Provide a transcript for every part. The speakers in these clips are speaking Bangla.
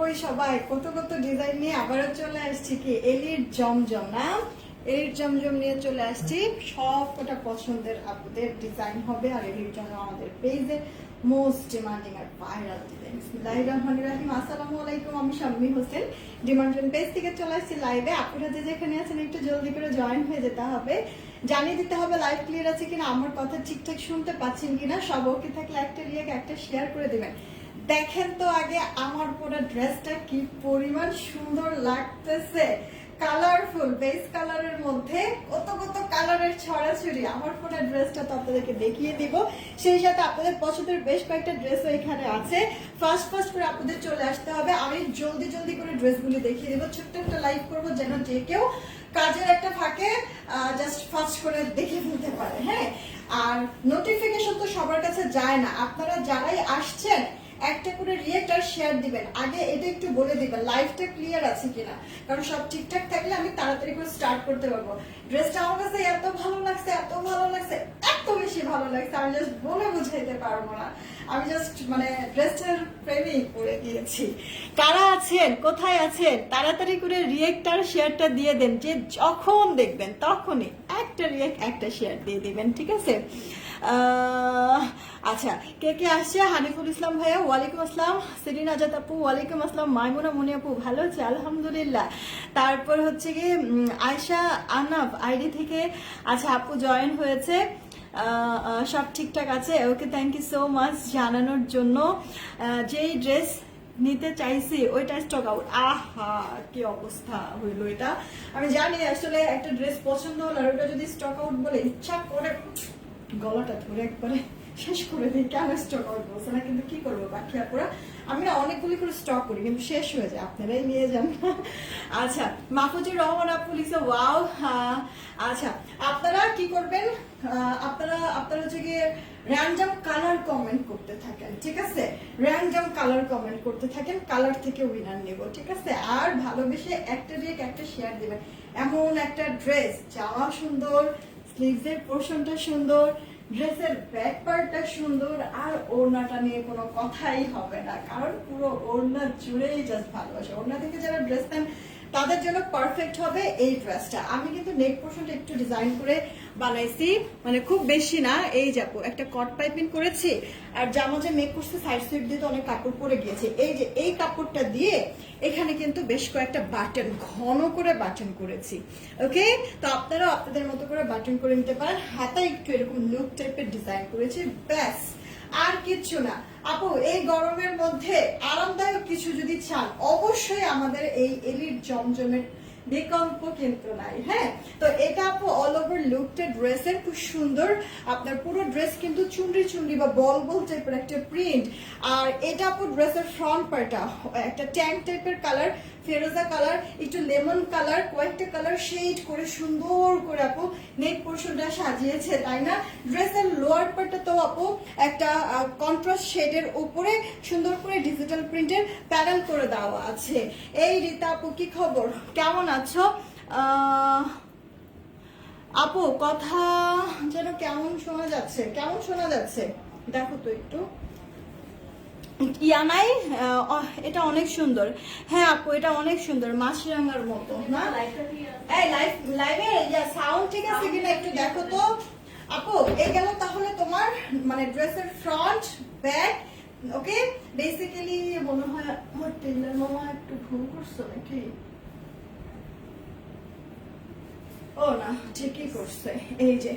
ওই সবাই, কত কত ডিজাইন নিয়ে আবারও চলে আসছি কি? এলির জমজম, না? এলির জমজম নিয়ে চলে আসছি। সব কটা পছন্দের আপনাদের ডিজাইন হবে আর এলির জন্য আমাদের পেজে মোস্ট ডিমান্ডিং আর ভাইরাল ডিজাইন বিসমিল্লাহির রহমানির রহিম আসসালামু আলাইকুম আমি শাম্মী হোসেন। ডিমান্ডেন পেজ থেকে চলে আসছি লাইভে আপনারা যে যেখানে আছেন, একটু জলদি করে জয়েন হয়ে যেতে হবে। জানিয়ে দিতে হবে লাইভ ক্লিয়ার আছে কিনা, আমার কথা ঠিকঠাক শুনতে পাচ্ছেন কিনা, সব ওকে থাকলে একটা রিয়াক একটা শেয়ার করে দিবেন। দেখেন তো আগে আমার পুরো ড্রেসটা কি পরিমাণ সুন্দর লাগতেছে। কালারফুল বেস কালারের মধ্যে কত কত কালারের ছড়াছড়ি। আমার পুরো ড্রেসটা তো আপনাদেরকে দেখিয়ে দিব। সেই সাথে আপনাদের পছন্দের বেশ কয়েকটা ড্রেসও এখানে আছে। ফার্স্ট ফার্স্ট করে আপনাদের চলে আসতে হবে। আমি জলদি জলদি করে ড্রেসগুলি দেখিয়ে দেবো। ছোট্ট একটা লাইভ করব যেন যে কেউ কাজের একটা ফাঁকে জাস্ট ফার্স্ট করে দেখে ফেলতে পারে হ্যাঁ? আর নোটিফিকেশন তো সবার কাছে যায় না। আপনারা যারাই আসছেন একটা করে রিয়েক্ট আর শেয়ার দিবেন। আগে এটা একটু বলে দিবেন লাইফটা ক্লিয়ার আছে কিনা? কারণ সব ঠিকঠাক থাকলে আমি তাড়াতাড়ি করে স্টার্ট করতে পারব। ড্রেসটা আমার কাছে এত ভালো লাগছে, এত ভালো লাগছে, এত বেশি ভালো লাগছে, আমি জাস্ট বলে বুঝাইতে পারব না। আমি জাস্ট মানে ড্রেসটার প্রেমেই পড়ে গিয়েছি। কারা আছেন? কোথায় আছেন? তাড়াতাড়ি করে রিয়েক্ট আর শেয়ারটা দিয়ে দেন। যে যখন দেখবেন, তখনই একটা রিয়েক্ট একটা শেয়ার দিয়ে দিবেন, ঠিক আছে? আচ্ছা কে কে আসছে? হানিফুল ইসলাম ভাইয়া ওয়ালাইকুম আসসালাম। সেরিন আজাদ আপু ওয়ালাইকুম আসসালাম। মাইমুনা মনি আপু ভালো আছে? আলহামদুলিল্লাহ। তারপর হচ্ছে কি উম, আনাব আইডি থেকে আচ্ছা আপু জয়েন হয়েছে। সব ঠিকঠাক আছে? Okay thank you so much জানানোর জন্য। যেই ড্রেস নিতে চাইছি ওইটা স্টক আউট আহা কি অবস্থা হইল এটা। আমি জানি আসলে একটা ড্রেস পছন্দ হলো আর ওটা যদি স্টক আউট বলে ইচ্ছা করে গলাটা ধরে একবারে শেষ করে দিই, কেন স্টক আউট বলছে না কিন্তু কি করব? বাকি আপুরা আমি না অনেকগুলি করে স্টক করি, কিন্তু শেষ হয়ে যায়, আপনারাই নিয়ে যান। আচ্ছা মাহফুজুর রহমান আপু লিখছে ওয়াও আচ্ছা আপনারা কি করবেন? আপনারা আপনারা হচ্ছে গিয়ে র্যান্ডাম কালার কমেন্ট করতে থাকেন, ঠিক আছে? র্যান্ডাম কালার কমেন্ট করতে থাকেন কালার থেকে উইনার নেব, ঠিক আছে? আর ভালোবেসে একটা রেক একটা শেয়ার দিবেন। এমন একটা ড্রেস যাওয়া সুন্দর স্লিভসের পোর্শনটা সুন্দর ড্রেসের ব্যাক পার্টটা সুন্দর, আর ওড়নাটা নিয়ে কোনো কথাই হবে না। কারণ পুরো ওড়না জুড়েই জাস্ট ভালোবাসে। ওড়না থেকে যারা ড্রেস নেন তাদের জন্য পারফেক্ট হবে এই ড্রেসটা আমি কিন্তু নেক পোর্শনটা একটু ডিজাইন করে বানাইছি। মানে খুব বেশি না, এই যাব একটা কট পাইপিং করেছি, আর জামা যে মেক করছে সাইড সুইপ দিয়ে তো অনেক কাপড় পরে গিয়েছে। এই যে, এই কাপড়টা দিয়ে এখানে কিন্তু বেশ কয়েকটা বাটন ঘন করে বাটন করেছি। ওকে তো আপনারা আপনাদের মতো করে বাটন করে নিতে পারেন। হাতে একটু এরকম লুক টাইপের ডিজাইন করেছি, ব্যাস। আর কিচ্ছু না। আপু, এই গরমের মধ্যে আরামদায়ক কিছু যদি চান, অবশ্যই আমাদের এই এলির জমজমের বিকল্প কিন্তু নাই হ্যাঁ? তো এটা আপু অল ওভার লুকটা ড্রেসের খুব সুন্দর। আপনার পুরো ড্রেস কিন্তু চুনরি চুনরি বা বল বল টাইপের একটা প্রিন্ট আর এটা আপু ড্রেসের ফ্রন্ট পার্টটা একটা ট্যাঙ্ক টাইপের কালার ফেরোজা কালার লেমন কালার, কয়েকটা কালার শেড করে সুন্দর করে আপু নেক পোর্শনটা সাজিয়েছে, তাই না? ড্রেসের লোয়ার পার্টটা তো আপু একটা কন্ট্রাস্ট শেডের উপরে সুন্দর করে ডিজিটাল প্রিন্টের প্যানেল করে দেওয়া আছে। এই রীতা আপু, কি খবর? কেমন আছো? আপু, কথা যেন কেমন শোনা যাচ্ছে, কেমন শোনা যাচ্ছে? দেখো তো একটু। ইয়ানাই এটা অনেক সুন্দর। হ্যাঁ আপু এটা অনেক সুন্দর মাছরাঙ্গার মতো না? এই লাইভ লাইভে সাউন্ড ঠিক আছে কিনা একটু দেখো তো। আপু এই গেল তাহলে তোমার মানে ড্রেসের ফ্রন্ট ব্যাক ওকে বেসিক্যালি মনে হয় আমার টেলার মামা একটু ভুল করছ নাকি? ও না, ঠিকই করছে। এই যে,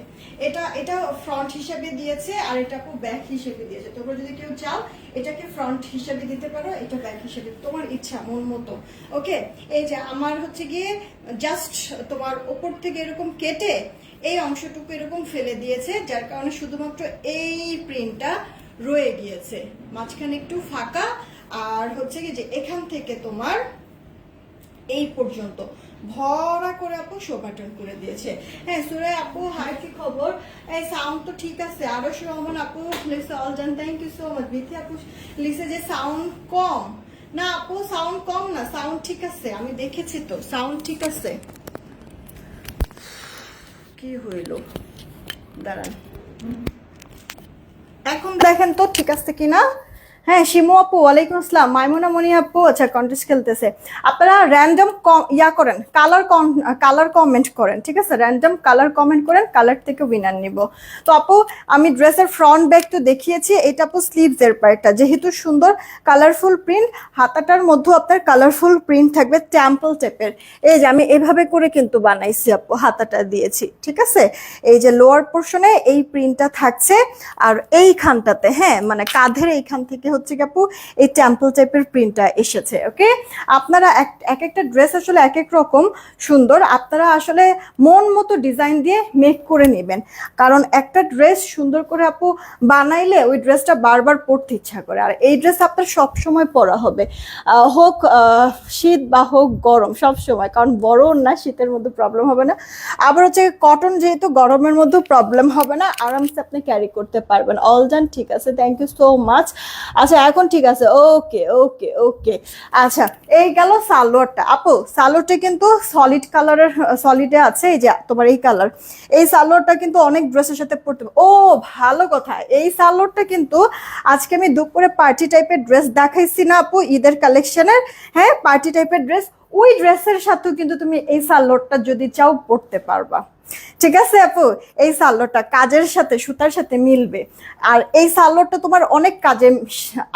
এটা এটা ফ্রন্ট হিসেবে দিয়েছে আর এটা আপু ব্যাক হিসেবে দিয়েছে। তোমরা যদি কেউ চাও, এটাকে ফ্রন্ট হিসেবে দিতে পারো, এটা ব্যাক হিসেবে, তোমার ইচ্ছা, মন মতো। ওকে এই যে, আমার হচ্ছে গিয়ে জাস্ট তোমার ওপর থেকে এরকম কেটে এই অংশটুকু এরকম ফেলে দিয়েছে, যার কারণে শুধুমাত্র এই প্রিন্টটা রয়ে গিয়েছে। মাঝখানে একটু ফাঁকা, আর হচ্ছে কি যে এখান থেকে তোমার এই পর্যন্ত। ভরা করে আপু শো বাটন করে দিয়েছে। হ্যাঁ সুরে আপু হাই কি খবর? এই সাউন্ড তো ঠিক আছে। আরও রহমান আপু লিখছে অল জান thank you so much Bithi আপু লিখছে যে সাউন্ড কম। না আপু সাউন্ড কম না সাউন্ড ঠিক আছে। আমি দেখেছি তো সাউন্ড ঠিক আছে। কি হইল? দাঁড়ান। এখন দেখেন তো ঠিক আছে কিনা? হ্যাঁ শিমু আপু, ওয়ালাইকুম আসসালাম। মাইমুনা মনি আপু আচ্ছা কন্টেস্ট খেলতেছে। আপনারা র্যান্ডম ইয়া করেন কালার কালার কমেন্ট করেন, ঠিক আছে? র্যান্ডম কালার কমেন্ট করেন কালার থেকে উইনার নিব। তো আপু, আমি ড্রেসের ফ্রন্ট ব্যাগ তো দেখিয়েছি, এটা আপু স্লিভস এর পার্টটা যেহেতু সুন্দর কালারফুল প্রিন্ট হাতাটার মধ্যেও আপনার কালারফুল প্রিন্ট থাকবে ট্যাম্পল টেপের এই যে, আমি এভাবে করে কিন্তু বানাইছি আপু, হাতাটা দিয়েছি, ঠিক আছে? এই যে লোয়ার পোর্শনে এই প্রিন্টটা থাকছে, আর এইখানটাতে হ্যাঁ মানে কাঁধের এইখান থেকে হচ্ছে আপু? এই টেম্পল টাইপের প্রিন্টটা এসেছে ওকে আপনারা এক এক একটা ড্রেস আসলে এক এক রকম সুন্দর। আপনারা আসলে মন মতো ডিজাইন দিয়ে মেক করে নেবেন। কারণ একটা ড্রেস সুন্দর করে আপু বানাইলে ওই ড্রেসটা বারবার পরতে ইচ্ছা করে। আর এই ড্রেস আপনার সব সময় পরা হবে। হোক শীত বা হোক গরম সব সময় কারণ বড় না, শীতের মধ্যে প্রবলেম হবে না। আবার হচ্ছে কটন যেহেতু গরমের মধ্যেও প্রবলেম হবে না, আরামসে আপনি ক্যারি করতে পারবেন। অল ডান ঠিক আছে? থ্যাংক ইউ সো মাচ আচ্ছা এখন ঠিক আছে। ওকে ওকে ওকে। আচ্ছা এই গেল সালোয়ারটা। আপু, সালোয়ারটা কিন্তু সলিড কালারের সলিডে আছে, এই যে তোমার এই কালার এই সালোয়ারটা কিন্তু অনেক ড্রেসের সাথে পরতে ও, ভালো কথা। এই সালোয়ারটা কিন্তু আজকে আমি দুপুরে পার্টি টাইপের ড্রেস দেখাইছি না আপু, ঈদের কালেকশনের হ্যাঁ পার্টি টাইপের ড্রেস ওই ড্রেসের সাথেও কিন্তু তুমি এই সালোয়ারটা যদি চাও পরতে পারবা। ঠিক আছে আপু? এই সালোয়ারটা কাজের সাথে, সুতার সাথে মিলবে। আর এই সালোয়ারটা তোমার অনেক কাজে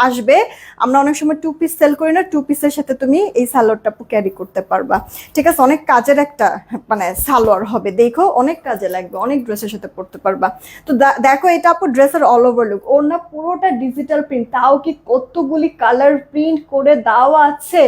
আসবে। আমরা অনেক সময় টু পিস সেল করি না টু পিসের সাথে তুমি এই সালোয়ারটা আপু ক্যারি করতে পারবা। ঠিক আছে? অনেক কাজের একটা মানে সালোয়ার হবে। দেখো, অনেক কাজে লাগবে, অনেক ড্রেসের সাথে পরতে পারবা। তো দেখো, এটা আপু ড্রেসের অল ওভার লুক ওর না পুরোটা ডিজিটাল প্রিন্ট তাও কি কতগুলি কালার প্রিন্ট করে দেওয়া আছে?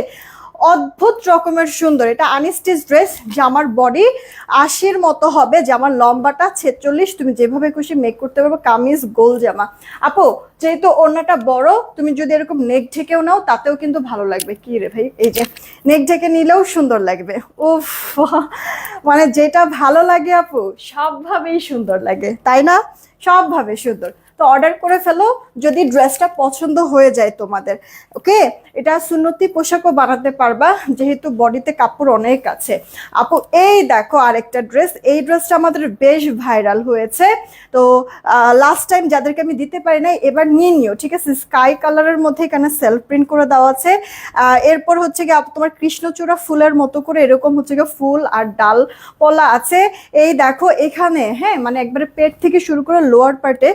অদ্ভুত রকমের সুন্দর। এটা আনস্টিচ ড্রেস, জামার বডি, আশির মতো হবে, জামার লম্বাটা ছেচল্লিশ। তুমি যেভাবে খুশি মেক করতে পারবে, কামিজ, গোল জামা। আপু, যেহেতু ওড়নাটা বড়, তুমি যদি এরকম নেক ঢেকেও নাও, তাতেও কিন্তু ভালো লাগবে। কি রে ভাই? এই যে নেক ঢেকে নিলেও সুন্দর লাগবে। উফ মানে যেটা ভালো লাগে আপু, সবভাবেই সুন্দর লাগে। তাই না? সবভাবে সুন্দর। তো অর্ডার করে ফেলো যদি ড্রেসটা পছন্দ হয়ে যায় তোমাদের ওকে এটা সুন্নতি পোশাকও বানাতে পারবা, যেহেতু বডিতে কাপড় অনেক আছে। আপু, এই দেখো আরেকটা ড্রেস এই ড্রেসটা আমাদের বেশ ভাইরাল হয়েছে। তো লাস্ট টাইম যাদেরকে আমি দিতে পারি নাই, এবার নিয়ে নিও, ঠিক আছে? স্কাই কালারের মধ্যে এখানে সেলফ প্রিন্ট করে দেওয়া আছে। এরপর হচ্ছে গিয়ে তোমার কৃষ্ণচূড়া ফুলের মতো করে এরকম হচ্ছে গিয়ে ফুল আর ডাল পলা আছে। এই দেখো এখানে হ্যাঁ মানে একবারে পেট থেকে শুরু করে লোয়ার পার্টে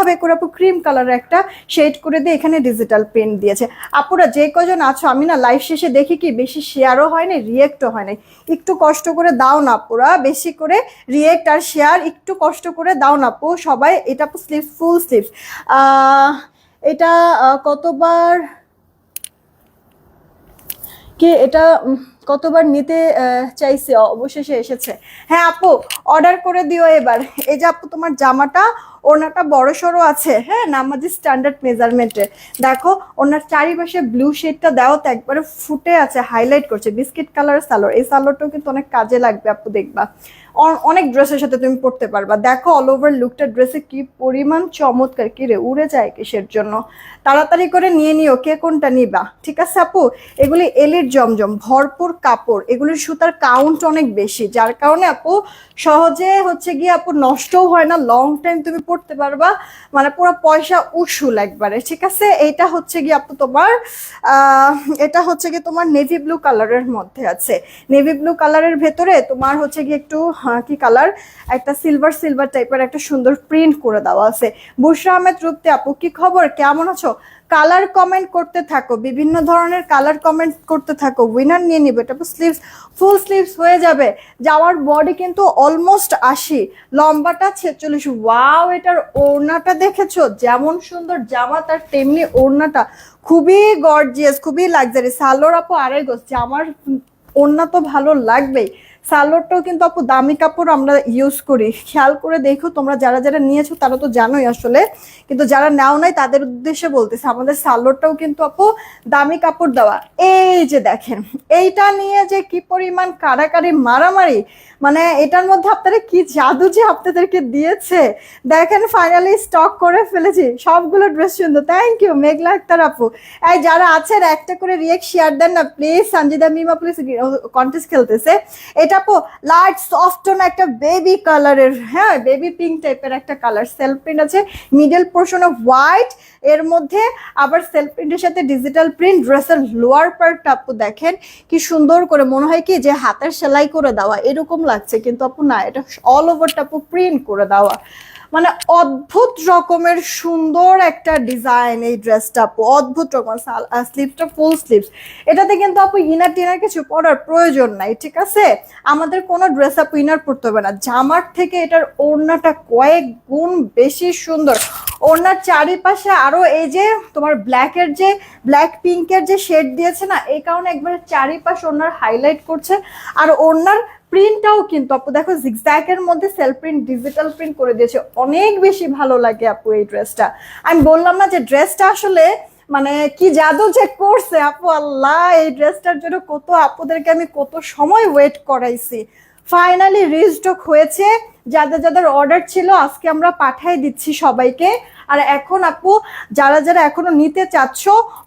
এইভাবে করে আপু ক্রিম কালারের একটা শেড করে দিয়ে এখানে ডিজিটাল প্রিন্ট দিয়েছে। আপুরা যে কজন আছো, আমি না লাইভ শেষে দেখি কি বেশি শেয়ারও হয় না রিয়েক্টও হয় না একটু কষ্ট করে দাও না আপুরা, বেশি করে রিয়েক্ট আর শেয়ার একটু কষ্ট করে দাও না আপু। সবাই, এটা আপু স্লিভস ফুল স্লিভস এটা কতবার? কি এটা কতবার নিতে চাইছি? অবশেষে এসেছে। হ্যাঁ আপু অর্ডার করে দিও এবার। এই যে আপু, তোমার জামাটা ওনাটা বড় সড়ো আছে হ্যাঁ নামাজি স্ট্যান্ডার্ড মেজারমেন্টের দেখো ওনার চারিপাশে ব্লু শেডটা দেওয়া তো, একবারে ফুটে আছে হাইলাইট করছে। বিস্কিট কালারের সালোয়ার এই সালোয়ারটাও কিন্তু অনেক কাজে লাগবে, আপু, দেখবা। অনেক ড্রেসের সাথে তুমি পড়তে পারবা। দেখো অল ওভার লুকটা ড্রেসে কি পরিমাণ চমৎকার, কি রে, উড়ে যায় কিসের জন্য? তাড়াতাড়ি করে নিয়ে নিও, কে কোনটা নিবা? ঠিক আছে, আপু? এগুলি এলির জমজম, ভরপুর কাপড় এগুলির সুতার কাউন্ট অনেক বেশি। যার কারণে আপু সহজে হচ্ছে গিয়ে আপু নষ্টও হয় না লং টাইম তুমি পড়তে পারবা। মানে পুরো পয়সা উসুল একবারে ঠিক আছে? এইটা হচ্ছে গিয়ে আপু তোমার এটা হচ্ছে গিয়ে তোমার নেভি ব্লু কালারের মধ্যে আছে। নেভি ব্লু কালারের ভেতরে তোমার হচ্ছে গিয়ে একটু হ্যাঁ, কি কালার একটা সিলভার সিলভার টাইপের একটা সুন্দর প্রিন্ট করে দেওয়া আছে। বুশরা আহমেদ রূপতে আপু কি খবর? কেমন আছো? কালার কমেন্ট করতে থাকো, বিভিন্ন ধরনের কালার কমেন্ট করতে থাকো উইনার নিয়ে নিবে, এটা স্লিভস ফুল স্লিভস হয়ে যাবে। যাওয়ার বডি কিন্তু অলমোস্ট আশি, লম্বাটা ছেচল্লিশ। ওয়াও এটার ওড়নাটা দেখেছ? যেমন সুন্দর জামা, তার তেমনি ওড়নাটা। খুবই গর্জিয়াস খুবই লাক্সারি সালোর আপু আড়াই গোছ জামার ওড়না তো ভালো লাগবেই। সালোয়ারটাও কিন্তু আপু দামি কাপড় আমরা ইউজ করি। খেয়াল করে দেখো তোমরা যারা যারা নিয়েছো তারা তো জানোই আসলে। কিন্তু যারা নাও নাই তাদের উদ্দেশ্যে বলতেছে, আমাদের সালোয়ারটাও কিন্তু আপু দামি কাপড় দেওয়া। এই যে দেখেন, এইটা নিয়ে যে কি পরিমাণ কারাকারি মারামারি মানে এটার মধ্যে আপনারা কি জাদু যে আপনাদেরকে দিয়েছে। দেখেন ফাইনালি স্টক করে ফেলেছি, সবগুলো ড্রেস সুন্দর। থ্যাংক ইউ মেঘলা আক্তার আপু। এই যারা আছেন, একটা করে রিয়েক্ট শেয়ার দেন না please Sanjida Mima please contest খেলতেছে। এটা আপু লাইট সফট টোন একটা বেবি কালারের হ্যাঁ বেবি পিঙ্ক টাইপের একটা কালার সেলফ প্রিন্ট আছে। মিডল পোর্শন অফ হোয়াইট এর মধ্যে আবার সেলফ প্রিন্টের সাথে ডিজিটাল প্রিন্ট ড্রেসের লোয়ার পার্ট আপু দেখেন, কি সুন্দর করে, মনে হয় কি যে হাতের সেলাই করে দেওয়া, এরকম লাগছে, কিন্তু আপু না, এটা অল ওভারটা আপু প্রিন্ট করে দেওয়া। মানে অদ্ভুত রকমের সুন্দর একটা ডিজাইন এই ড্রেসটা আপু অদ্ভুত রকম স্লিভসটা ফুল স্লিভস এটাতে কিন্তু আপু ইনার টিনার কিছু পরার প্রয়োজন নাই, ঠিক আছে? আমাদের কোনো ড্রেস আপু ইনার পরতে হবে না। জামার থেকে এটার ওড়নাটা কয়েক গুণ বেশি সুন্দর। ওড়নার চারিপাশে আরও এই যে তোমার ব্ল্যাকের যে ব্ল্যাক পিঙ্কের যে শেড দিয়েছে না, এই কারণে একবার চারিপাশ ওড়নার হাইলাইট করছে। আর ওড়নার প্রিন্টটাও কিন্তু আপু, দেখো জিগজ্যাগের মধ্যে সেলফ প্রিন্ট ডিজিটাল প্রিন্ট করে দিয়েছে। অনেক বেশি ভালো লাগে আপু এই ড্রেসটা আমি বললাম না যে ড্রেসটা আসলে মানে কি জাদু যে করছে আপু, আল্লাহ, এই ড্রেসটার জন্য কত আপুদেরকে আমি কত সময় ওয়েট করাইছি। ফাইনালি রিস্টক হয়েছে। যাদের যাদের অর্ডার ছিল, আজকে আমরা পাঠিয়ে দিচ্ছি সবাইকে। আর এখন আপু, যারা যারা এখনও নিতে চাচ্ছ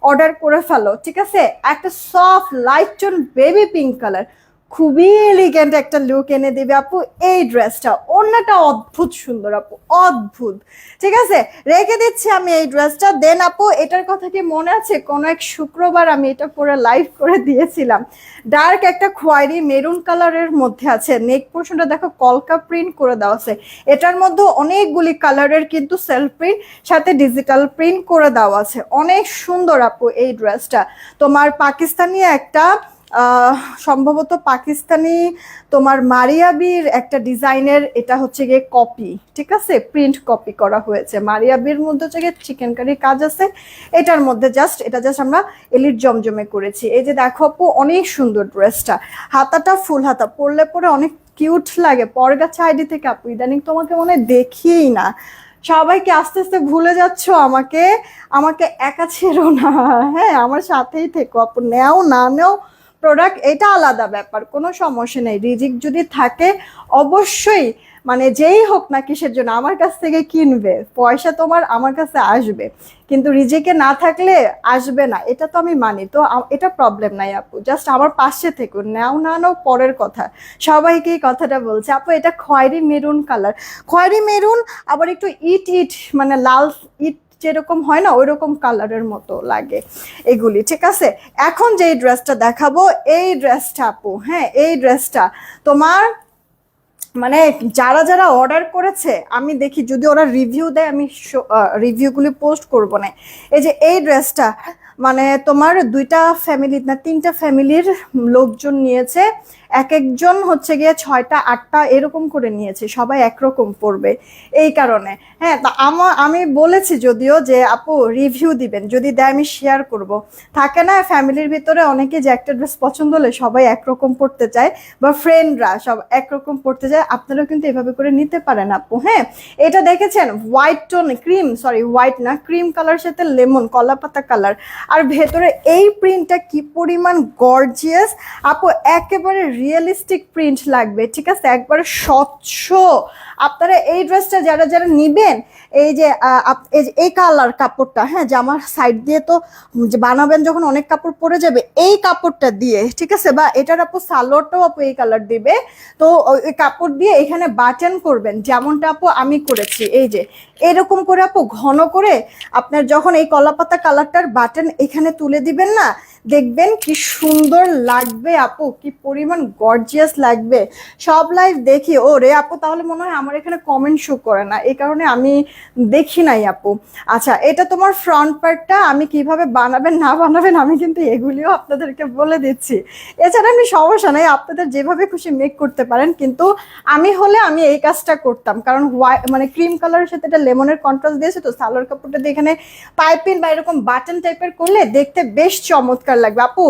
অর্ডার করে ফেলো, ঠিক আছে? একটা soft light tone baby pink colour খুবই এলিগেন্ট একটা লুক এনে দেবে আপু। এই ড্রেসটা অন্যটা অদ্ভুত সুন্দর আপু, অদ্ভুত। ঠিক আছে? রেখে দিচ্ছি আমি এই ড্রেসটা দেন আপু, এটার কথা কি মনে আছে? কোনো এক শুক্রবার আমি এটা পরে লাইভ করে দিয়েছিলাম। ডার্ক একটা খয়েরি মেরুন কালারের মধ্যে আছে। নেক পোর্শনটা দেখো, কলকা প্রিন্ট করে দেওয়া আছে। এটার মধ্যে অনেকগুলি কালারের কিন্তু সেলফ প্রিন্ট সাথে ডিজিটাল প্রিন্ট করে দেওয়া আছে। অনেক সুন্দর আপু এই ড্রেসটা তোমার পাকিস্তানি একটা সম্ভবত পাকিস্তানি তোমার মারিয়াবির একটা ডিজাইনের এটা হচ্ছে গিয়ে কপি ঠিক আছে? প্রিন্ট কপি করা হয়েছে। মারিয়াবির মধ্যে হচ্ছে গিয়ে চিকেন কারির কাজ আছে। এটার মধ্যে জাস্ট এটা জাস্ট আমরা এলিট জমজমে করেছি। এই যে দেখো আপু, অনেক সুন্দর ড্রেসটা হাতাটা ফুল হাতা, পরলে পরে অনেক কিউট লাগে। পরগাছা আইডি থেকে আপু, ইদানিং তোমাকে মনে দেখিই না। সবাইকে আস্তে আস্তে ভুলে যাচ্ছ আমাকে? আমাকে একা ছেড়ো না। হ্যাঁ আমার সাথেই থেকো আপু। নেও না, নেও। প্রোডাক্ট এটা আলাদা ব্যাপার, কোনো সমস্যা নেই। রিজিক যদি থাকে, অবশ্যই মানে যেই হোক না কিসের জন্য, আমার কাছ থেকে কিনবে, পয়সা তোমার আমার কাছে আসবে। কিন্তু রিজিকে না থাকলে আসবে না, এটা তো আমি মানি। তো এটা প্রবলেম নাই আপু জাস্ট আমার পাশে থেকে, নাও না, নাও, পরের কথা। সবাইকে এই কথাটা বলছে? আপু, এটা খয়েরি মেরুন কালার খয়েরি মেরুন, আবার একটু ইট ইট মানে লাল ইট যেরকম হয় না ওই রকম কালারের মতো লাগে এগুলি, ঠিক আছে? এখন যে ড্রেসটা দেখাবো, এই ড্রেসটা আপু হ্যাঁ এই ড্রেসটা তোমার মানে যারা যারা অর্ডার করেছে, আমি দেখি যদি ওরা রিভিউ দেয়, আমি রিভিউগুলি পোস্ট করব না। এই যে এই ড্রেসটা মানে তোমার দুইটা ফ্যামিলি না, তিনটা ফ্যামিলির লোকজন নিয়েছে এক একজন হচ্ছে গিয়ে ছয়টা, আটটা এরকম করে নিয়েছে, সবাই একরকম পড়বে এই কারণে। হ্যাঁ তা আমার আমি বলেছি যদিও যে আপু রিভিউ দিবেন, যদি দেয় আমি শেয়ার করব। থাকে না ফ্যামিলির ভিতরে অনেকে যে একটা ড্রেস পছন্দ হলে সবাই একরকম পড়তে চায়, বা ফ্রেন্ডরা সব একরকম পড়তে চায়, আপনারাও কিন্তু এভাবে করে নিতে পারেন আপু হ্যাঁ? এটা দেখেছেন? White tone cream sorry white না ক্রিম কালার সাথে লেমন কলা পাতা কালার আর ভেতরে এই প্রিন্টটা কি পরিমাণ গর্জিয়াস আপু, একেবারে রিয়েলিস্টিক প্রিন্ট লাগবে, ঠিক আছে? একবারে স্বচ্ছ। আপনারা এই ড্রেসটা যারা যারা নিবেন, এই যে এই কালার কাপড়টা হ্যাঁ জামার সাইড দিয়ে তো বানাবেন যখন অনেক কাপড় পরে যাবে, এই কাপড়টা দিয়ে, ঠিক আছে? বা এটার আপু সালোয়ারটাও আপু এই কালার দিবে। তো ওই কাপড় দিয়ে এখানে বাটন করবেন, যেমনটা আপু আমি করেছি, এই যে, এরকম করে আপু ঘন করে আপনার যখন এই কলাপাতা কালারটার বাটন এখানে তুলে দিবেন না দেখবেন কি সুন্দর লাগবে আপু, কি পরিমাণ গর্জিয়াস লাগবে। সব লাইভ দেখি, ও রে আপু, তাহলে মনে হয় আমার এখানে কমেন্ট শো করে না, এই কারণে আমি দেখি নাই আপু। আচ্ছা এটা তোমার ফ্রন্ট পার্টটা আমি কীভাবে বানাবেন, না বানাবেন, আমি কিন্তু এগুলিও আপনাদেরকে বলে দিচ্ছি। এছাড়া আমি সমস্যা নাই, আপনাদের যেভাবে খুশি মেক করতে পারেন, কিন্তু আমি হলে আমি এই কাজটা করতাম, কারণ হোয়াইট মানে ক্রিম কালারের সাথে এটা লেমনের কন্ট্রাস্ট দিয়েছে, তো সালোয়ার কাপড়টা দিয়ে এখানে পাইপিং বা এরকম বাটন টাইপের করলে দেখতে বেশ চমৎকার লাগবে। আপু,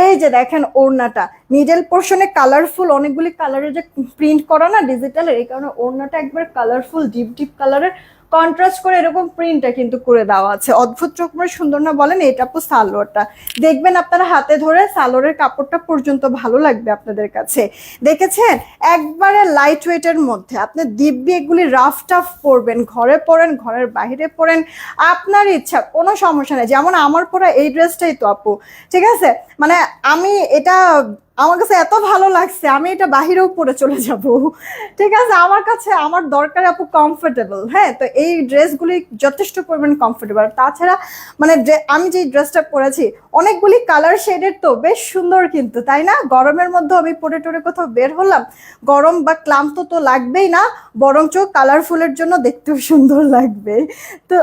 এই যে দেখেন ওড়নাটা মিডল পোর্শনে কালারফুল অনেকগুলি কালারের যে প্রিন্ট করা না ডিজিটালের এই কারণে ওড়নাটা একবার কালারফুল ডিপ ডিপ কালারের কন্ট্রাস্ট করে এরকম প্রিন্টটা কিন্তু করে দেওয়া আছে। অদ্ভুত রকমের সুন্দর না, বলেন এটা আপু সালোয়ারটা। দেখবেন আপনারা হাতে ধরে সালোয়ারের কাপড়টা পর্যন্ত ভালো লাগবে আপনাদের কাছে। দেখেছেন? একবারে লাইট ওয়েটের মধ্যে। আপনি দিব্যি এগুলি রাফ টাফ পরবেন, ঘরে পরেন, ঘরের বাইরে পরেন। আপনার ইচ্ছা, কোনো সমস্যা নেই। যেমন আমার পরা এই ড্রেসটাই তো আপু। ঠিক আছে? মানে আমি এটা আমার কাছে এত ভালো লাগছে, আমি এটা বাহিরেও পরে চলে যাব। ঠিক আছে, আমার কাছে, আমার দরকার আপু কমফোর্টেবল হ্যাঁ? তো এই ড্রেসগুলি যথেষ্ট পরিমাণ কমফোর্টেবল তাছাড়া মানে আমি যে ড্রেসটা পরেছি অনেকগুলি কালার শেডের তো বেশ সুন্দর কিন্তু, তাই না? গরমের মধ্যে আমি পরে টরে কোথাও বের হলাম, গরম বা ক্লান্ত তো লাগবেই না, বরঞ্চ কালারফুলের জন্য দেখতেও সুন্দর লাগবে। তো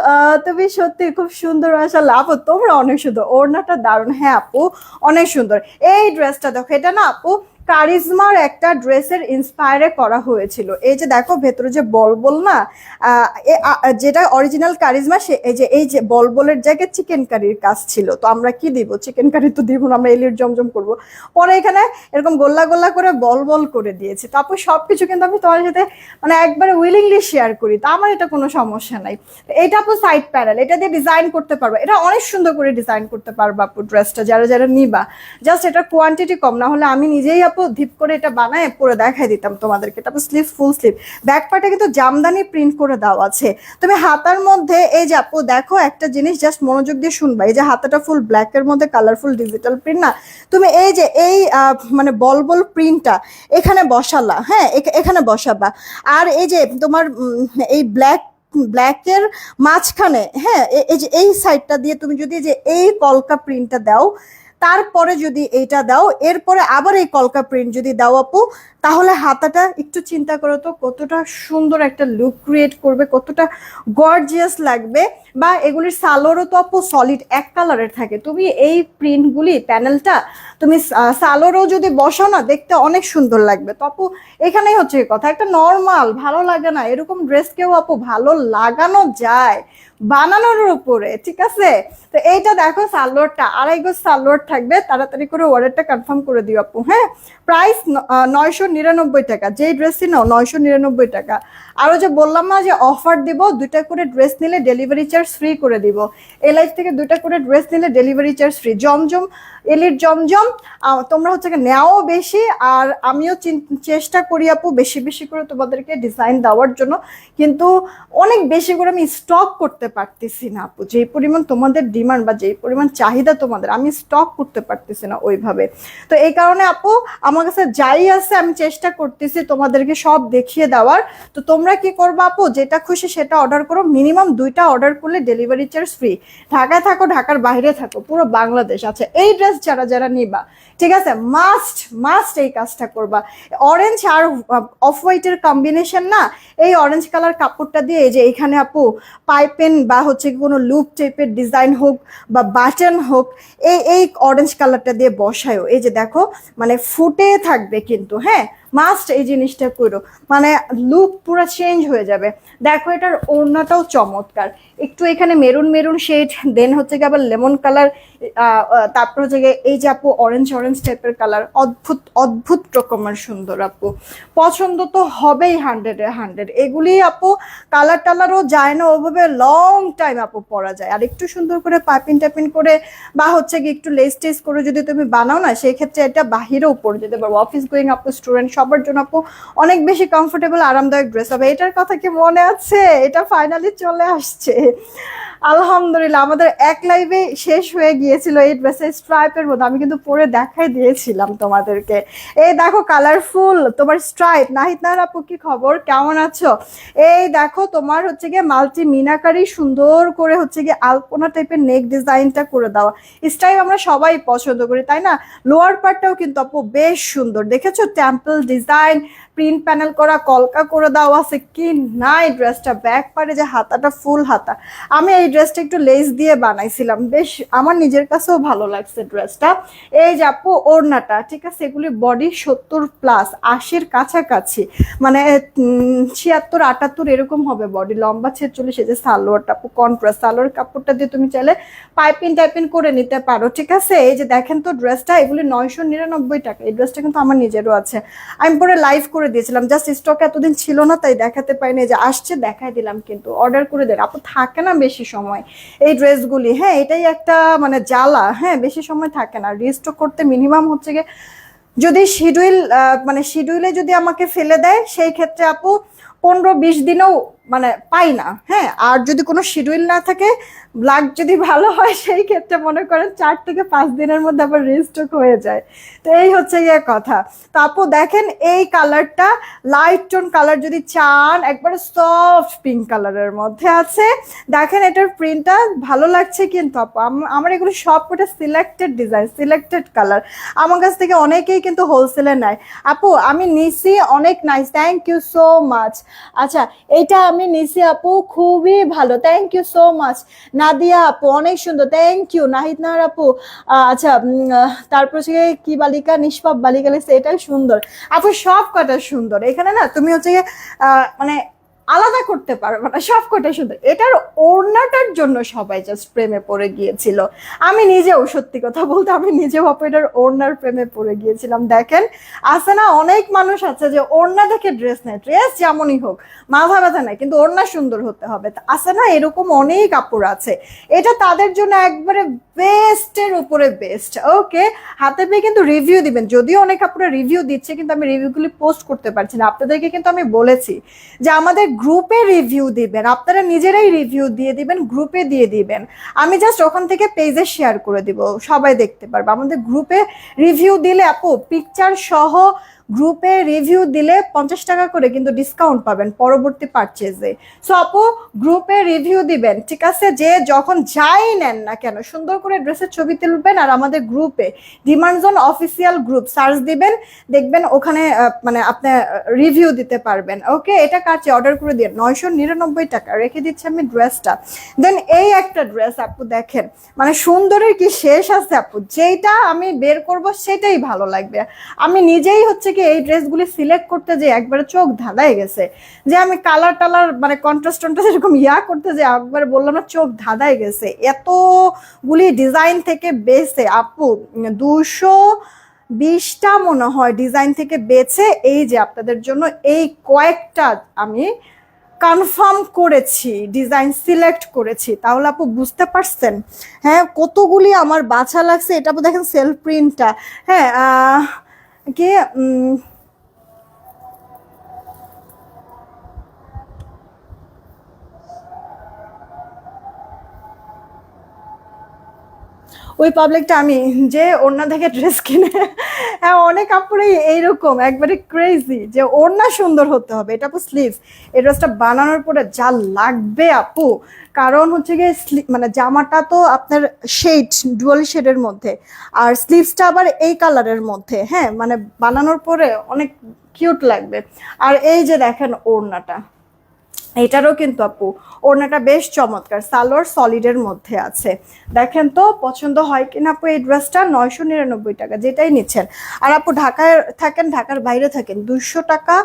তুমি সত্যি খুব সুন্দর আসা লাভ তোমরা অনেক সুন্দর, ওড়নাটা দারুণ। হ্যাঁ আপু, অনেক সুন্দর। এই ড্রেসটা দেখো, এটা না আপু কারিজমার একটা ড্রেসের ইন্সপায়ারে করা হয়েছিল। এই যে দেখো, ভেতরে যে বল বল না যেটা অরিজিনাল কারিজমা, সে, এই যে এই যে বল বলের জায়গায় চিকেন কারির কাজ ছিল। তো আমরা কি দিব? চিকেন কারি তো দিব না, আমরা এলির জমজম করব। পরে এখানে এরকম গোল্লা গোল্লা করে বল বল করে দিয়েছে। তারপর সব কিছু কিন্তু আমি তোমার সাথে মানে একবারে উইলিংলি শেয়ার করি। তো আমার এটা কোনো সমস্যা নাই। এটা আপু সাইড প্যানেল এটা দিয়ে ডিজাইন করতে পারব। এটা অনেক সুন্দর করে ডিজাইন করতে পারব আপু ড্রেসটা যারা যারা নিবা। জাস্ট এটা কোয়ান্টিটি কম, না হলে আমি নিজেই আপু ধিপ করে এটা বানায় পরে দেখাই দিতাম তোমাদেরকে। তারপর স্লিভ ফুল স্লিভ ব্যাক পার্টে কিন্তু জামদানি প্রিন্ট করে দেওয়া আছে। তুমি হাতার মধ্যে, এই যে আপু, দেখো একটা জিনিস জাস্ট মনোযোগ দিয়ে শুনবা। এই যে হাতাটা ফুল ব্ল্যাকের মধ্যে কালারফুল ডিজিটাল প্রিন্ট না? তুমি এই যে এই মানে বল বল প্রিন্টটা এখানে বসালা হ্যাঁ? এখানে বসাবা। আর এই যে তোমার এই ব্ল্যাক ব্ল্যাকের মাঝখানে হ্যাঁ? এই যে এই সাইডটা দিয়ে তুমি যদি যে এই কলকা প্রিন্টটা দাও তারপরে যদি এইটা দাও, এরপরে আবার এই কলকা প্রিন্ট যদি দাও আপু, তাহলে হাতাটা একটু চিন্তা করো তো, কতটা সুন্দর একটা লুক ক্রিয়েট করবে, কতটা গর্জিয়াস লাগবে। বা এগুলির সালোরও তো আপু সলিড এক কালারের থাকে। তুমি এই প্রিন্টগুলি প্যানেলটা তুমি সালোয়ারও যদি বসাও না, দেখতে অনেক সুন্দর লাগবে। তো আপু, এখানেই হচ্ছে কথা, একটা নর্মাল ভালো লাগে না। এরকম ড্রেস কেউ আপু ভালো লাগানো যায়। বানানোর উপরে, ঠিক আছে? তো এইটা দেখো সালোয়ারটা, আড়াই গজ সালোয়ার থাকবে, তাড়াতাড়ি করে অর্ডারটা কনফার্ম করে দিও আপু হ্যাঁ? প্রাইস নয়শো নিরানব্বই টাকা, যেই ড্রেসই নাও, নয়শো নিরানব্বই টাকা। আরও যে বললাম না যে অফার দিব, দুইটা করে ড্রেস নিলে ডেলিভারি চার্জ ফ্রি করে দিব। এলআইস থেকে দুইটা করে ড্রেস নিলে ডেলিভারি চার্জ ফ্রি জমজম, এলির জমজম তোমরা হচ্ছে নেওয়াও বেশি, আর আমিও চেষ্টা করি আপু, বেশি বেশি করে তোমাদেরকে ডিজাইন দেওয়ার জন্য। কিন্তু অনেক বেশি করে আমি স্টক করতে পারতেছি না আপু। যেই পরিমাণ তোমাদের ডিমান্ড বা যেই পরিমাণ চাহিদা তোমাদের, আমি স্টক করতে পারতেছি না ওইভাবে। তো এই কারণে আপু, আমার কাছে যাই আছে, আমি চেষ্টা করতেছি তোমাদেরকে সব দেখিয়ে দেওয়ার। তো তোমরা কি করবে আপু, যেটা খুশি সেটা অর্ডার করো। মিনিমাম দুইটা অর্ডার করলে ডেলিভারি চার্জ ফ্রি ঢাকায় থাকো, ঢাকার বাইরে থাকো, পুরো বাংলাদেশ। আছে এই ড্রেস যারা যারা নিবা, ঠিক আছে? মাস্ট মাস্ট এই কাজটা করবা। অরেঞ্জ আর অফ হোয়াইটের কম্বিনেশন না, এই অরেঞ্জ কালার কাপড়টা দিয়ে এই যে এইখানে আপু, পাইপেন বা হচ্ছে কোনো লুপ টাইপের ডিজাইন হোক বা বাটন হোক এই এই অরেঞ্জ কালারটা দিয়ে বসায়ও। এই যে দেখো মানে ফুটে থাকবে কিন্তু হ্যাঁ? মাস্ট এই জিনিসটা করো। মানে লুক পুরো চেঞ্জ হয়ে যাবে। দেখো এটার ওড়নাটাও চমৎকার। একটু এখানে মেরুন মেরুন শেড দেন হচ্ছে কি আবার লেমন কালার তারপর হচ্ছে গিয়ে এই যে আপু অরেঞ্জ অরেঞ্জ টাইপের কালার অদ্ভুত অদ্ভুত রকমের সুন্দর আপু। পছন্দ তো হবেই হান্ড্রেডে হান্ড্রেড এগুলি আপু কালার টালারও যায় না, ওভাবে লং টাইম আপু পরা যায়। আর একটু সুন্দর করে পাইপিং টাইপিং করে বা হচ্ছে কি একটু লেস টেস করে যদি তুমি বানাও না, সেই ক্ষেত্রে এটা বাহিরেও পরে যেতে পারব। অফিস গোয়িং আপু স্টুডেন্ট সবার জন্য আপু অনেক বেশি কমফোর্টেবল আরামদায়ক ড্রেস হবে। এটার কথা কি মনে আছে? এটা ফাইনালি চলে আসছে। আলহামদুলিল্লাহ, আমাদের এক লাইভে শেষ হয়ে গিয়েছিল এই ড্রেসের স্ট্রাইপের মধ্যে। আমি কিন্তু পরে দেখাই দিয়েছিলাম তোমাদেরকে। এই দেখো কালারফুল তোমার স্ট্রাইপ নাহিদ নাহার আপু, কি খবর? কেমন আছো? এই দেখো তোমার হচ্ছে গিয়ে মাল্টি মিনাকারি সুন্দর করে হচ্ছে গিয়ে আলপনা টাইপের নেক ডিজাইনটা করে দেওয়া। স্ট্রাইপ আমরা সবাই পছন্দ করি, তাই না? লোয়ার পার্টটাও কিন্তু আপু বেশ সুন্দর। দেখেছ? টেম্পল ডিজাইন প্রিন্ট প্যানেল করা, কলকা করে দেওয়া আছে কি না এই ড্রেসটা ব্যাক পারে যে হাতাটা ফুল হাতা। আমি এই ড্রেসটা একটু লেস দিয়ে বানাইছিলাম। বেশ, আমার নিজের কাছেও ভালো লাগছে ড্রেসটা এই যে আপু, ওড়নাটা, ঠিক আছে? এগুলি বডি সত্তর প্লাস আশির কাছাকাছি। মানে ছিয়াত্তর, আটাত্তর এরকম হবে বডি লম্বা ছেচল্লিশ, এই যে সালোয়ারটা আপু কন্ট্রাস্ট সালোয়ার কাপড়টা দিয়ে তুমি চাইলে পাইপিং টাইপিং করে নিতে পারো, ঠিক আছে? এই যে দেখেন তো ড্রেসটা এগুলি নয়শো নিরানব্বই টাকা। এই ড্রেসটা কিন্তু আমার নিজেরও আছে। আমি পরে লাইভ করে দিয়েছিলাম। জাস্ট স্টক এতদিন ছিল না, তাই দেখাতে পাইনি যে আসছে, দেখাই দিলাম কিন্তু। অর্ডার করে দেন। আপু, থাকে না বেশি সময়? এই ড্রেসগুলি হ্যাঁ এটাই একটা মানে জ্বালা। হ্যাঁ বেশি সময় থাকে না। রিস্টক করতে মিনিমাম হচ্ছে গিয়ে যদি শিডিউল মানে শিডিউলে যদি আমাকে ফেলে দেয়, সেই ক্ষেত্রে আপু পনেরো বিশ দিনেও মানে পাই না হ্যাঁ? আর যদি কোনো শিডিউল না থাকে ব্লাড যদি ভালো হয়, সেই ক্ষেত্রে মনে করেন চার থেকে পাঁচ দিনের মধ্যে আবার রিস্টক হয়ে যায়। তো এই হচ্ছে গিয়ে কথা। তো আপু, দেখেন এই কালারটা লাইট টোন কালার যদি চান, একবারে সফট পিঙ্ক কালারের মধ্যে আছে। দেখেন এটার প্রিন্টটা ভালো লাগছে কিন্তু আপু আমার এগুলো সব কটা সিলেক্টেড ডিজাইন সিলেক্টেড কালার আমার কাছ থেকে অনেকেই কিন্তু হোলসেলে নেয়। আপু, আমি নিছি, অনেক nice thank you so much আচ্ছা এটা আমি নিছি আপু, খুবই ভালো। Thank you so much Nadia আপু, অনেক সুন্দর। থ্যাংক ইউ নাহিদ নাহার আপু। আচ্ছা তারপর সে কি বালিকা, নিষ্পাপ বালিকা লেগেছে এটাই সুন্দর। আপু সব কটা সুন্দর। এখানে না, তুমি হচ্ছে মানে আলাদা করতে পারবে না, সব কটা সুন্দর। এটার ওড়নাটার জন্য সবাই জাস্ট প্রেমে পড়ে গিয়েছিল। আমি নিজেও, সত্যি কথা বলতে আমি নিজেও আপু এটার ওড়নার প্রেমে পড়ে গিয়েছিলাম। দেখেন, আছে না অনেক মানুষ আছে যে ওড়না দেখে ড্রেস নেয়। ড্রেস যেমনই হোক, মাথা ব্যথা নেয় কিন্তু ওড়না সুন্দর হতে হবে। আছে না, এরকম অনেক কাপড় আছে। এটা তাদের জন্য একবারে বেস্টের উপরে বেস্ট ওকে হাতে পেয়ে কিন্তু রিভিউ দিবেন। যদিও অনেক কাপড়ে রিভিউ দিচ্ছে, কিন্তু আমি রিভিউগুলি পোস্ট করতে পারছি না। আপনাদেরকে কিন্তু আমি বলেছি যে আমাদের গ্রুপে রিভিউ দিবেন, আপনারা নিজেরাই রিভিউ দিয়ে দিবেন গ্রুপে দিয়ে দিবেন। আমি জাস্ট ওখান থেকে পেজে শেয়ার করে দিব, সবাই দেখতে পারবে। আমাদের গ্রুপে রিভিউ দিলে আপু পিকচার সহ গ্রুপে রিভিউ দিলে পঞ্চাশ টাকা করে কিন্তু ডিসকাউন্ট পাবেন পরবর্তী পারচেজে সো আপু, গ্রুপে রিভিউ দিবেন, ঠিক আছে? যে যখন যাই নেন না কেন, সুন্দর করে ড্রেসের ছবি তুলবেন আর আমাদের গ্রুপে demand zone official group search দিবেন, দেখবেন ওখানে মানে আপনি রিভিউ দিতে পারবেন। ওকে এটা কাছে অর্ডার করে দিয়ে নয়শো নিরানব্বই টাকা। রেখে দিচ্ছি আমি ড্রেসটা দেন এই একটা ড্রেস আপু, দেখেন। মানে সুন্দরের কি শেষ আছে, আপু? যেটা আমি বের করব, সেটাই ভালো লাগবে। আমি নিজেই হচ্ছে কি এই ড্রেসগুলি সিলেক্ট করতে যে একবারে চোখ ধাঁধায় গেছে, যে আমি কালার টালার মানে কন্ট্রাস্ট এরকম ইয়া করতে যে একবার বললাম না, চোখ ধাঁধায় গেছে। এতগুলি ডিজাইন থেকে বেছে আপু দুশো বিশটা মনে হয় ডিজাইন থেকে বেছে এই যে আপনাদের জন্য এই কয়েকটা আমি কনফার্ম করেছি ডিজাইন সিলেক্ট করেছি। তাহলে আপু বুঝতে পারছেন? হ্যাঁ কতগুলি আমার বাছা লাগছে, এটা দেখেন সেলফ প্রিন্টটা হ্যাঁ আহ, ওই পাবলিকটা আমি, যে ওড়না থেকে ড্রেস কিনে হ্যাঁ অনেক কাপড়েই এইরকম, একবারে ক্রেজি যে ওড়না সুন্দর হতে হবে, এটা আপু স্লিভস এই ড্রেসটা বানানোর পরে যা লাগবে আপু, কারণ হচ্ছে গিয়ে মানে জামাটা তো আপনার শেড ডুয়াল শেডের মধ্যে, আর স্লিভসটা আবার এই কালারের মধ্যে হ্যাঁ মানে বানানোর পরে অনেক কিউট লাগবে, আর এই যে দেখেন ওড়নাটা এটারও কিন্তু আপু, ওড়নাটা বেশ চমৎকার, সালোয়ার সলিডের মধ্যে আছে। দেখেন তো, পছন্দ হয় কিনা আপু এই ড্রেসটা নয়শো নিরানব্বই টাকা, যেটাই নিচ্ছেন। আর আপু ঢাকায় থাকেন, ঢাকার বাইরে থাকেন দুশো টাকা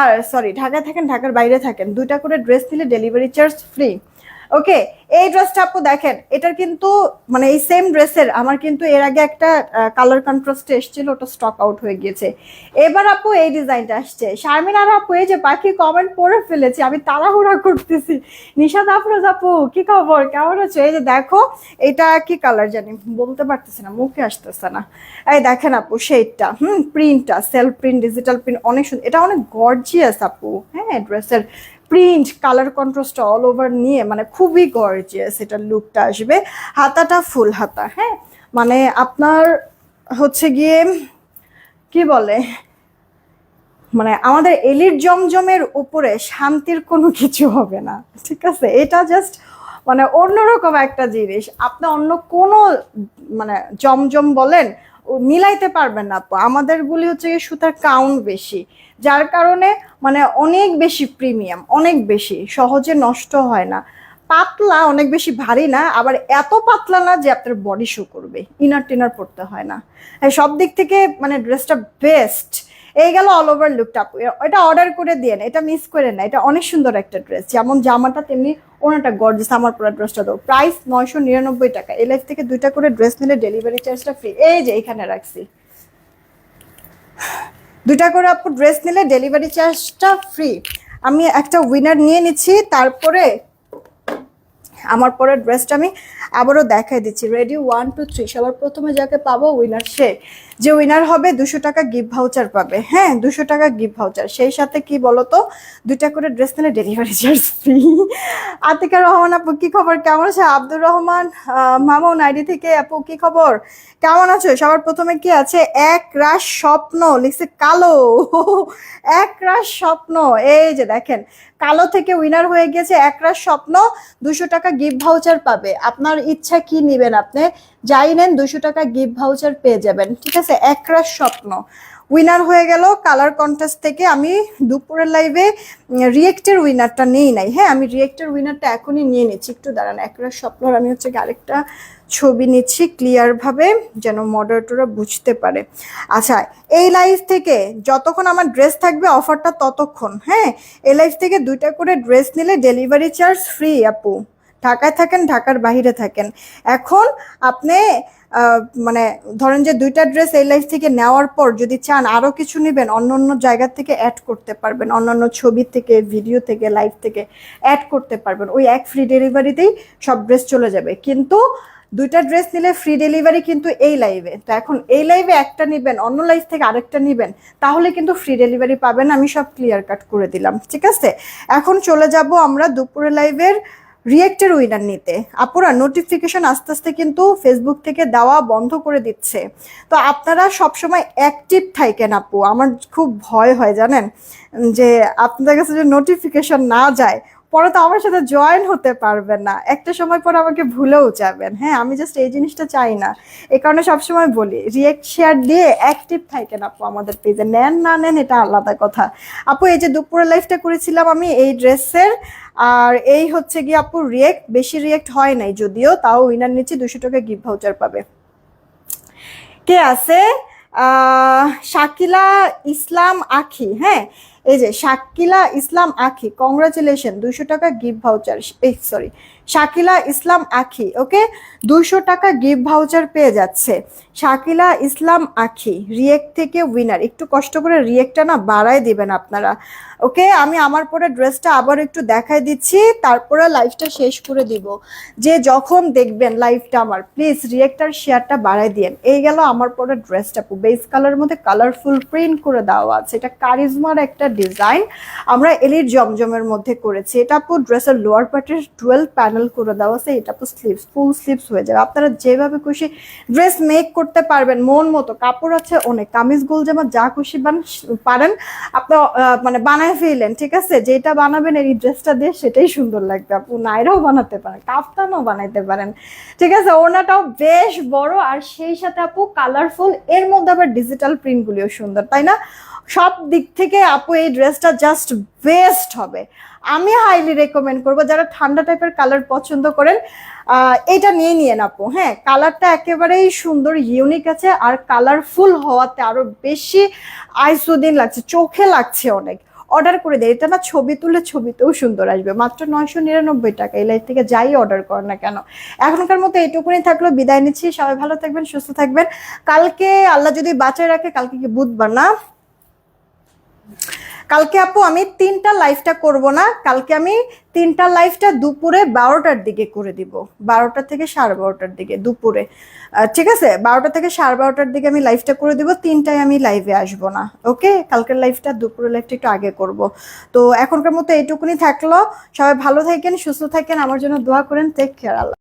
আর সরি ঢাকায় থাকেন, ঢাকার বাইরে থাকেন, দুইটা করে ড্রেস নিলে ডেলিভারি চার্জ ফ্রি ওকে এই ড্রেসটা আপু দেখেন, এটার কিন্তু মানে এই সেম ড্রেসের আমার কিন্তু এর আগে একটা কালার কন্ট্রাস্টে এসেছিল, ওটা স্টক আউট হয়ে গিয়েছে। এবার আপু এই ডিজাইনটা আসছে। শারমিন আর আপু, এই যে পাখি কমেন্ট পড়ে ফেলেছি, আমি তাড়াহুড়া করতেছি। নিশাদ আফরোজ আপু, কি খবর? কেমন আছো? এই যে দেখো, এটা কি কালার জানি, বলতে পারতেছি না, মুখে আসতেছে না। এই দেখেন আপু শেডটা হুম প্রিন্টটা সেলফ প্রিন্ট ডিজিটাল প্রিন্ট অনেক সুন্দর এটা অনেক গর্জিয়াস আপু হ্যাঁ ড্রেসের print colour contrast all over নিয়ে মানে খুবই গর্জিয়াস এটার লুকটা আসবে। হাতাটা ফুল হাতা হ্যাঁ? মানে আপনার হচ্ছে গিয়ে, কি বলে? মানে আমাদের এলির জমজমের উপরে শান্তির কোনো কিছু হবে না, ঠিক আছে? এটা জাস্ট মানে অন্যরকম একটা জিনিস। আপনি অন্য কোনো মানে জমজম বলেন মিলাইতে পারবেন না আপু। আমাদেরগুলি হচ্ছে গিয়ে সুতার কাউন্ট বেশি, যার কারণে মানে অনেক বেশি প্রিমিয়াম, অনেক বেশি, সহজে নষ্ট হয় না। পাতলা অনেক বেশি ভারী না, আবার এত পাতলা না যে আপনার বডি শো করবে ইনার টিনার পড়তে হয় না। হ্যাঁ সব দিক থেকে মানে ড্রেসটা বেস্ট এই গেল অল ওভার লুকটা এটা অর্ডার করে দিয়ে এটা মিস করে না এটা অনেক সুন্দর একটা ড্রেস যেমন জামাটা, তেমনি ওনাটা গর্জিস আমার পুরো ড্রেসটা দাও। প্রাইস নয়শো নিরানব্বই টাকা। এই থেকে দুইটা করে ড্রেস নিলে ডেলিভারি চার্জটা ফ্রি এই যে এখানে রাখছি। দুইটা করে আপু ড্রেস নিলে ডেলিভারি চার্জটা ফ্রি আমি একটা উইনার নিয়ে নিচ্ছি। তারপরে আমার পরের ড্রেসটা আমি আবারও দেখাই দিচ্ছি। রেডি ওয়ান টু থ্রি সবার প্রথমে যাকে পাবো উইনার সে। যে উইনার হবে, দুশো টাকা গিফট ভাউচার পাবে। হ্যাঁ দুশো টাকা গিফট ভাউচার সেই সাথে কি বলতো? দুইটা করে ড্রেস নিলে delivery charge free Atika Rahman আপু, কি খবর? কেমন আছে? আব্দুর রহমান মামুন, আইডি থেকে আপু, কি খবর? কেমন আছো? সবার প্রথমে কি আছে? এক রাশ স্বপ্ন, লিখছে কালো। এক রাশ স্বপ্ন। এই যে দেখেন, কালো থেকে উইনার হয়ে গেছে এক রাশ স্বপ্ন, দুশো টাকা গিফট ভাউচার পাবে। আপনার ইচ্ছা কি নেবেন আপনি? যাই নেন দুশো টাকা গিফট ভাউচার পেয়ে যাবেন। ঠিক আছে? একরাস স্বপ্ন। উইনার হয়ে গেল কালার কন্টেস্ট থেকে। আমি দুপুরের লাইভে রিয়েক্টের উইনারটা নেই নাই। হ্যাঁ আমি রিয়েক্টের উইনারটা এখনই নিয়ে নিচ্ছি। একটু দাঁড়ান, একরাশ স্বপ্নর আমি হচ্ছে আরেকটা ছবি নিচ্ছি ক্লিয়ারভাবে যেন মডারেটররা বুঝতে পারে। আচ্ছা এই লাইভ থেকে যতক্ষণ আমার ড্রেস থাকবে অফারটা ততক্ষণ। হ্যাঁ এই লাইভ থেকে দুইটা করে ড্রেস নিলে ডেলিভারি চার্জ ফ্রি আপু। ঢাকায় থাকেন, ঢাকার বাইরে থাকেন। এখন আপনি মানে ধরেন যে দুইটা ড্রেস এই লাইফ থেকে নেওয়ার পর যদি চান আরও কিছু নেবেন, অন্য অন্য জায়গা থেকে অ্যাড করতে পারবেন, অন্য অন্য ছবি থেকে ভিডিও থেকে লাইভ থেকে অ্যাড করতে পারবেন। ওই এক ফ্রি ডেলিভারিতেই সব ড্রেস চলে যাবে। কিন্তু দুইটা ড্রেস নিলে ফ্রি ডেলিভারি কিন্তু এই লাইভে তো এখন এই লাইভে একটা নেবেন, অন্য লাইভ থেকে আরেকটা নেবেন, তাহলে কিন্তু ফ্রি ডেলিভারি পাবেন। আমি সব ক্লিয়ার কাট করে দিলাম। ঠিক আছে? এখন চলে যাব আমরা দুপুরে লাইভের রিয়েক্টের উইনার নিতে। আপুরা নোটিফিকেশন আস্তে আস্তে কিন্তু ফেসবুক থেকে দেওয়া বন্ধ করে দিচ্ছে। তো আপনারা সবসময় অ্যাক্টিভ থাকেন আপু। আমার খুব ভয় হয় জানেন, যে আপনাদের কাছে যে নোটিফিকেশন না যায় পরে তো আমার সাথে জয়েন হতে পারবেন না। একটা সময় পর আমাকে ভুলেও যাবেন। হ্যাঁ আমি জাস্ট এই জিনিসটা চাই না। এ কারণে সবসময় বলি রিয়েক্ট শেয়ার দিয়ে অ্যাক্টিভ থাকেন আপু আমাদের পেজে নেন, না নেন, এটা আলাদা কথা। আপু, এই যে দুপুরের লাইফটা করেছিলাম আমি, এই ড্রেসের, আর এই হচ্ছে গিয়ে আপু রিয়েক্ট বেশি রিয়েক্ট হয় নাই যদিও, তাও উইনার নিচে দুশো টাকা গিফট ভাউচার পাবে। কে আছে? শাকিলা ইসলাম আখি হ্যাঁ? এই যে শাকিলা ইসলাম আখি কংগ্রাচুলেশন দুইশো টাকা গিফট ভাউচার এই সরি শাকিলা ইসলাম আখি ওকে দুইশো টাকা গিফট ভাউচার পেয়ে যাচ্ছে। শাকিলা ইসলাম আখি রিয়েক্ট থেকে উইনার একটু কষ্ট করে রিয়েক্টটা না বাড়ায় দিবেন আপনারা ওকে আমি আমার পরে ড্রেসটা আবার একটু দেখাই দিচ্ছি, তারপরে লাইভটা শেষ করে দিব। যে যখন দেখবেন লাইভটা আমার প্লিজ রিয়েক্টার শেয়ারটা বাড়াই দিয়েন। এই গেল আমার পরে ড্রেসটা বেস কালারের মধ্যে কালারফুল প্রিন্ট করে দেওয়া আছে। এটা কারিজমার একটা ডিজাইন আমরা এলির জমজমের মধ্যে করেছি। এটা আপু ড্রেসের লোয়ার পার্টের টুয়েলভ প্যানেল করে দেওয়া আছে, এটা আপু স্লিভস ফুল স্লিভস হয়ে যাবে। আপনারা যেভাবে খুশি ড্রেস মেক করতে পারবেন, মন মতো। কাপড় আছে অনেক, কামিজ গোল জামা যা খুশি বান, পারেন। আপনার মানে বানায় ফেলেন ঠিক আছে? যেটা বানাবেন, এই ড্রেসটা দিয়ে সেটাই সুন্দর লাগবে। আপু, নাইরাও বানাতে পারেন, কাফতানও বানাইতে পারেন। ঠিক আছে? ওনাটাও বেশ বড়, আর সেই সাথে আপু কালারফুল এর মধ্যে আবার ডিজিটাল প্রিন্টগুলিও সুন্দর, তাই না? সব দিক থেকে আপু ড্রেসটা জাস্ট বেস্ট হবে। আমি হাইলি রেকমেন্ড করব, যারা ঠান্ডা টাইপের কালার পছন্দ করেন এটা নিয়ে নিয়েন আপু। হ্যাঁ কালারটা একেবারেই সুন্দর ইউনিক আছে, আর কালারফুল হওয়াতে আরও বেশি আইসুদিন লাগছে, চোখে লাগছে অনেক। অর্ডার করে দেয় এটা না ছবি তুলে ছবিতেও সুন্দর আসবে। মাত্র নয়শো নিরানব্বই টাকা, এই লাইফ থেকে যাই অর্ডার কর না কেন। এখনকার মতো এইটুকুনি থাকল, বিদায় নিচ্ছি, সবাই ভালো থাকবেন, সুস্থ থাকবেন। কালকে আল্লাহ যদি বাঁচায় রাখে, কালকে কি বুধবার না? কালকে আপু আমি তিনটা লাইফটা করব না, কালকে আমি তিনটা লাইফটা দুপুরে বারোটার দিকে করে দিব। বারোটা থেকে সাড়ে বারোটার দিকে দুপুরে। ঠিক আছে? বারোটা থেকে সাড়ে বারোটার দিকে আমি লাইফটা করে দিব, তিনটায় আমি লাইভে আসব না, ওকে? কালকের লাইফটা দুপুরে লাইফটা একটু আগে করব। তো এখনকার মতো এইটুকুনি থাকল। সবাই ভালো থাকেন, সুস্থ থাকেন, আমার জন্য দোয়া করেন টেক কেয়ার আল্লাহ